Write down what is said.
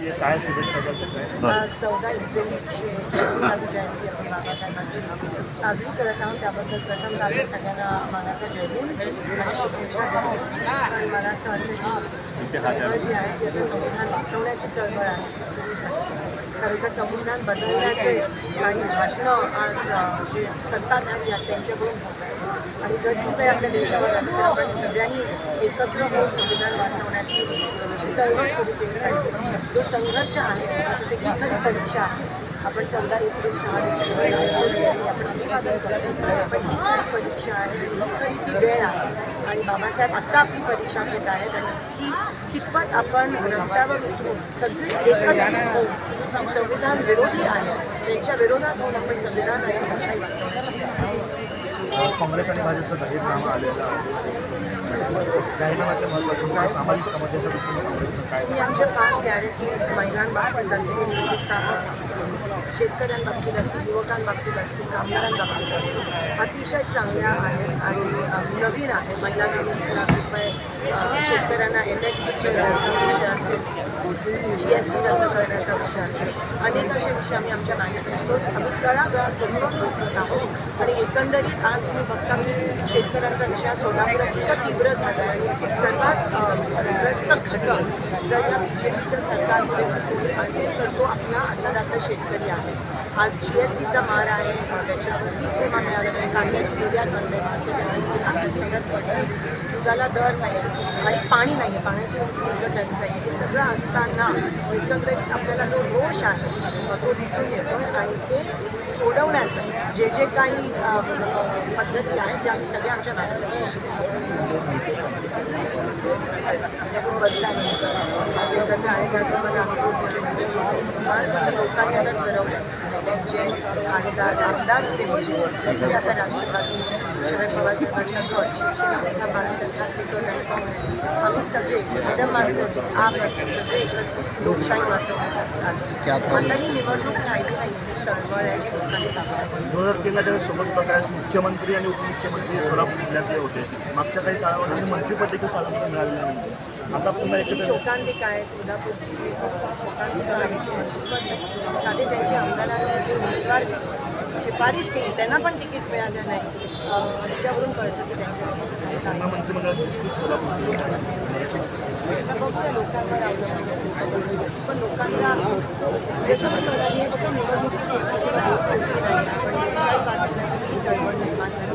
काय चौदा एप्रिलची साधी जयंती आपण बाबासाहेबांची साजरी करत आहोत. त्याबद्दल प्रथम आपल्या सगळ्यांना मनाचा जयभीम आणि शुभेच्छा आणि मला असं चळवळ जी आहे ती आता संविधान वाचवण्याची चळवळ आहे. ती कारण का संविधान बदलण्याचे आणि भाषणं आज जे सत्ताधारी आहेत त्यांच्याकडून होत आहेत. आणि जर काही आपल्या देशावर आलं तर आपण सगळ्यांनी एकत्र होऊन संविधान वाचवण्याची चळवळ सुरू केली पाहिजे जो संघर्ष आहे त्यासाठी ही परीक्षा आहे. आपण चौदा एप्रिल सहा डिसेंबर आपण अभिवादन करतो. पण ही परीक्षा आहे ही खरी ती वेळ आहे. आणि बाबासाहेब आत्ता आपली परीक्षा घेत आहेत आणि ती कितपत आपण रस्त्यावर उतरून सगळे एकत्रित होऊन जी संविधान विरोधी आहे त्यांच्या विरोधात होऊन आपण संविधान आणि भाषा वाचवण्याची काँग्रेस आणि भाजपचं जाहीरनामा आलेला आहे. जाहीरनाम्याच्या महत्त्वाचं काय सामाजिक समस्याच्या दृष्टीने काँग्रेसनं काय? आमच्या पाच गॅरंटीज महिलांबाबतीत असतील शेतकऱ्यांबाबतीत असतील युवकांबाबतीत असतील कामगारांबाबतीत असतील अतिशय चांगल्या आहेत आणि नवीन आहे. महिला शेतकऱ्यांना एम एस पीच्या विषय असेल जी एस टी रद्द करण्याचा विषय असेल अनेक असे विषय आम्ही आमच्या मॅनिफेस्टोत आम्ही तळागाळात पोहोचवत पोहोचत आहोत. आणि एकंदरीत आज तुम्ही बघता की शेतकऱ्यांचा विषय सोलापुरात इतका तीव्र झाला आणि सर्वात ग्रस्त घटक जर या बी जे पीच्या सरकारमध्ये कोणी असेल तर तो आपला अन्नदाता शेतकरी आहे. आज जी एस टीचा मार आहे. त्याच्यावरती त्याच्यावर पीक विमा मिळाला नाही कांद्याची निर्यात बंद आहे. मार्केट आपली सगळ्यात पडली दुधाला दर नाही आणि पाणी नाही आहे. पाण्याची तीव्र टंचाई आहे. हे सगळं असताना एकंदरीत आपल्याला जो रोष आहे तो दिसून येतो आणि ते सोडवण्याचं जे जे काही पद्धती आहेत त्या आम्ही सगळ्या आमच्या मॅनिफेस्टो वर्षांनी आज एकत्र आहे त्याचप्रमाणे आम्ही म्हणजे लोकांनी आता ठरवलं त्यांचे खासदार आमदार ते म्हणजे ते आता राष्ट्रवादी शरद पवार साहेबांचा गट शिवसेना बाळासाहेब गट आणि काँग्रेस आम्ही सगळे मॅडम मास्टरची आप असेल सगळे एकत्र. लोकशाही वाचवण्यासाठी आलो. आता ही निवडणूक राहिली नाही. ही चळवळ आहे. दोन हजार तीनला ज्यावेळेस सोबत प्रकाश मुख्यमंत्री आणि उपमुख्यमंत्री सोलापूर जिल्ह्यातले होते. मागच्या काही काळामध्ये मंत्रिपद देखील सोलापूर मिळालेलं नाही. आता पुन्हा ही एकत्र शोकांतिका आहे सोलापूरची. शोकांतिका आहे ती निश्चितच आहे. साधे त्यांचे आमदारांनी जे उमेदवार शिफारिश केली त्यांना पण तिकीट मिळालं नाही. त्याच्यावरून कळतं की त्यांच्या मंत्रिमंडळात लोकांवर आहे. पण लोकांचा जसं मी म्हणाली फक्त निवडणुकीपुरतं किंवा लोकपुरती नाही आपण लोकशाही वाचवण्यासाठी ही चळवळ निर्माण झाली